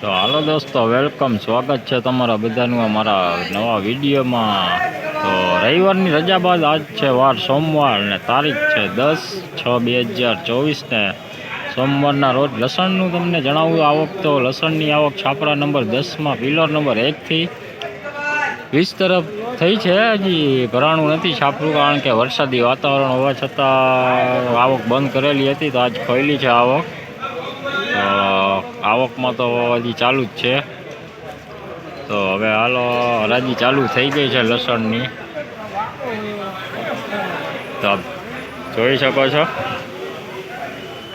તો હાલો દોસ્તો, વેલકમ. સ્વાગત છે તમારા બધાનું અમારા નવા વિડીયોમાં. તો રવિવારની રજા બાદ આજ છે વાર સોમવાર ને તારીખ છે દસ છ બે હજાર ચોવીસને સોમવારના રોજ લસણનું તમને જણાવું. આવક તો લસણની આવક છાપરા નંબર દસમાં પિલર નંબર એકથી વીસ તરફ થઈ છે. હજી ભરાણું નથી છાપરું કારણ કે વરસાદી વાતાવરણ હોવા છતાં આવક બંધ કરેલી હતી તો આજ ખોયલી છે આવક. આવકમાં તો હજી ચાલુ જ છે. તો હવે હાલો, હરાજી ચાલુ થઈ ગઈ છે લસણની. તો જોઈ શકો છો.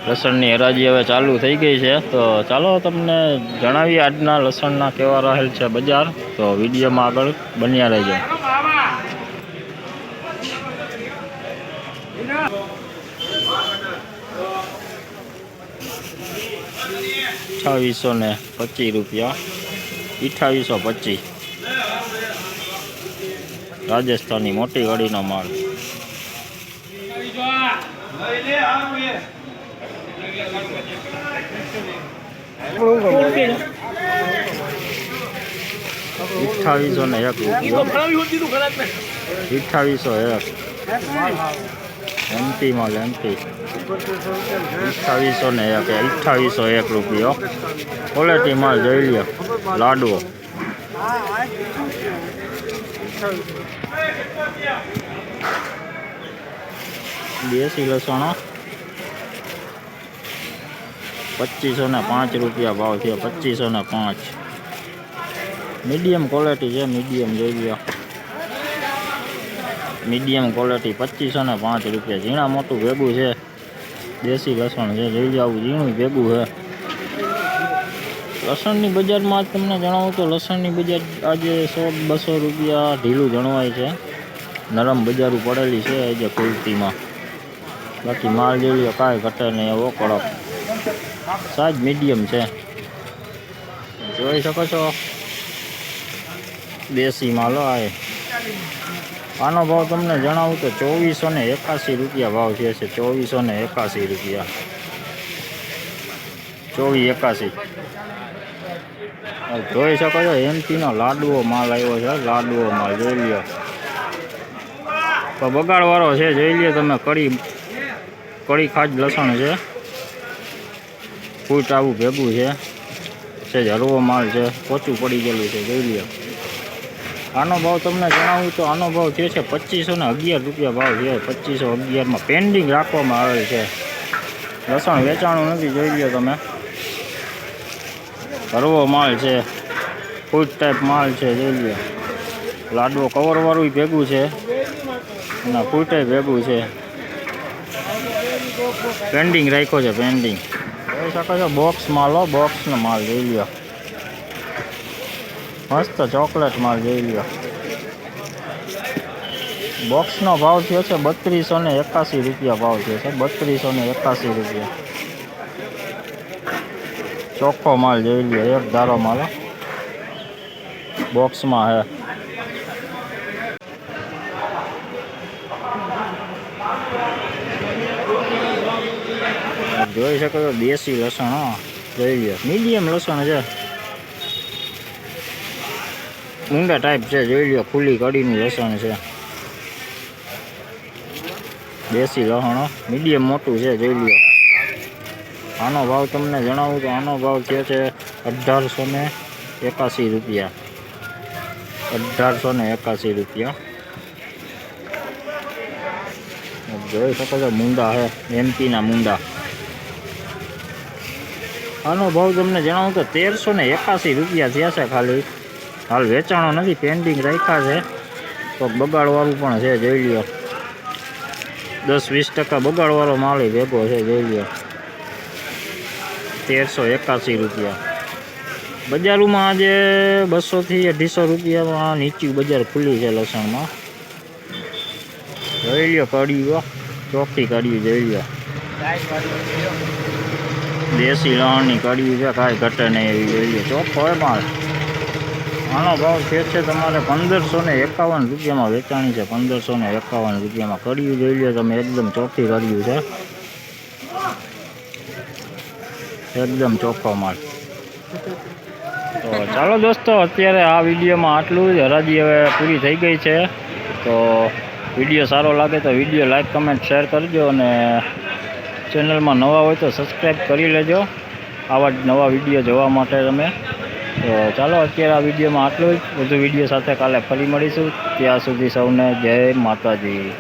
લસણની હરાજી હવે ચાલુ થઈ ગઈ છે. તો ચાલો તમને જણાવીએ આજના લસણના કેવા રહેલ છે બજાર. તો વિડીયોમાં આગળ બન્યા રહેજો. અઠાવીસો ને પચીસ રૂપિયા. અઠાવીસો પચીસ. રાજસ્થાનની મોટી ગાડીનો માલ. અઠાવીસો ને એક રૂપિયા. અઠાવીસો એક. માલ એમપી અઠ્ઠાવીસો ને એક, અઠ્ઠાવીસો એક રૂપિયો. ક્વોલિટી માલ જોઈ લ્યો. લાડવો. દેશી લસણો. પચીસો ને પાંચ રૂપિયા ભાવ થયો, પચીસો ને પાંચ. મીડિયમ ક્વોલિટી છે મીડિયમ જોઈ લ્યો. મીડિયમ ક્વોલિટી પચીસો ને પાંચ રૂપિયા. ઝીણા મોટું ભેગું છે. દેશી લસણ છે. જોઈ આવું ઝીણું ભેગું છે. લસણની બજારમાં આજ તમને જણાવું તો લસણની બજાર આજે સો બસો રૂપિયા ઢીલું જણવાય છે. નરમ બજારું પડેલી છે આજે કુર્તીમાં બાકી માલ જોઈ કાંઈ ઘટે નહીં એવો કડક. સાઈઝ મીડિયમ છે. જોઈ શકો છો? દેશી માલ આ એ. આનો ભાવ તમને જણાવું તો ચોવીસો ને એકાસી રૂપિયા ભાવ છે. ચોવીસો ને એકાસી રૂપિયા. ચોવીસ એકાસી જોઈ શકો છો એમપીનો લાડવો માલ આવ્યો છે. લાડવો માલ જોઈ લ્યો. તો બગાડવાળો છે, જોઈ લ્યો તમે કડી કડી ખાજ લસણ છે. ફૂટ આવું ભેગું છે. છે હળવો માલ છે. પોચું પડી ગયેલું છે, જોઈ લ્યો. આનો ભાવ તમને જણાવું તો આનો ભાવ જે છે પચીસો ને અગિયાર રૂપિયા ભાવ છે. પચીસો અગિયારમાં પેન્ડિંગ રાખવામાં આવેલ છે. લસણ વેચાણું નથી જોઈ લ્યો તમે. હરવો માલ છે. ફૂડ ટાઈપ માલ છે, જોઈ લો લાડવો કવરવાળું ભેગું છે. અને ફૂટે ભેગું છે. પેન્ડિંગ રાખ્યો છે પેન્ડિંગ જોઈ શકો છો બોક્સ માલ હો બોક્સનો માલ, જોઈ લ્યો. મસ્ત ચોકલેટ માલ જોઈ લ્યો. બોક્સનો ભાવ થયો છે બત્રીસો ને એકાસી રૂપિયા ભાવ થયો છે. બત્રીસો ને એકાસી રૂપિયા. ચોખ્ખો માલ જોઈ લ્યો, એક ધારો માલ, હો. બોક્સમાં હે. જોઈ શકો છો, દેશી લસણ, હો. જોઈ લ્યો. મીડિયમ લસણ છે. ઊંડા ટાઈપ છે, જોઈ લ્યો, ખુલ્લી કડીનું લસણ છે. દેશી લસણ મીડિયમ મોટું છે, જોઈ લ્યો. આનો ભાવ તમને જણાવું તો આનો ભાવ કે છે અઢારસો ને એકાસી રૂપિયા. અઢારસો ને એકાસી રૂપિયા. જોઈ શકો છો, મુંડા છે એમપીના મુંડા. આનો ભાવ તમને જણાવું તો તેરસો ને એકાસી રૂપિયા થયા છે ખાલી. હાલ વેચાણો નથી પેન્ડિંગ રાખ્યા છે. તો બગાડવાળું પણ છે, જોઈ લ્યો. દસ, વીસ ટકા બગાડવાળો માલ ભેગો છે, જોઈ લ્યો. તેરસો એકાસી રૂપિયા. બજારોમાં આજે બસોથી અઢીસો રૂપિયામાં નીચી બજાર ખુલ્લી છે લસણમાં. જોઈ લ્યો કડીઓ ચોખ્ખી કડી જોઈ લ્યો. દેશી લણની કાઢ્યું છે, કાંઈ ઘટે નહીં એવી, જોઈ લ્યો. ચોખ્ખો હોય માલ. આનો ભાવ છે છે તમારે પંદરસો ને એકાવન રૂપિયામાં વેચાણી છે. પંદરસો ને એકાવન રૂપિયામાં કડિયું જોઈ લો તમે, એકદમ ચોખ્ખી કર્યું છે. એકદમ ચોખ્ખો માલ. તો ચાલો દોસ્તો, અત્યારે આ વિડીયોમાં આટલું જ. હરાજી હવે પૂરી થઈ ગઈ છે. તો વીડિયો સારો લાગે તો વીડિયો લાઈક, કમેન્ટ, શેર કરજો અને ચેનલમાં નવા હોય તો સબસ્ક્રાઈબ કરી લેજો. આવા જ નવા વીડિયો જોવા માટે તમે તો ચાલો, અત્યારે આ વિડીયોમાં આટલું જ. વધુ વીડિયો સાથે કાલે ફરી મળીશું. ત્યાં સુધી સૌને જય માતાજી.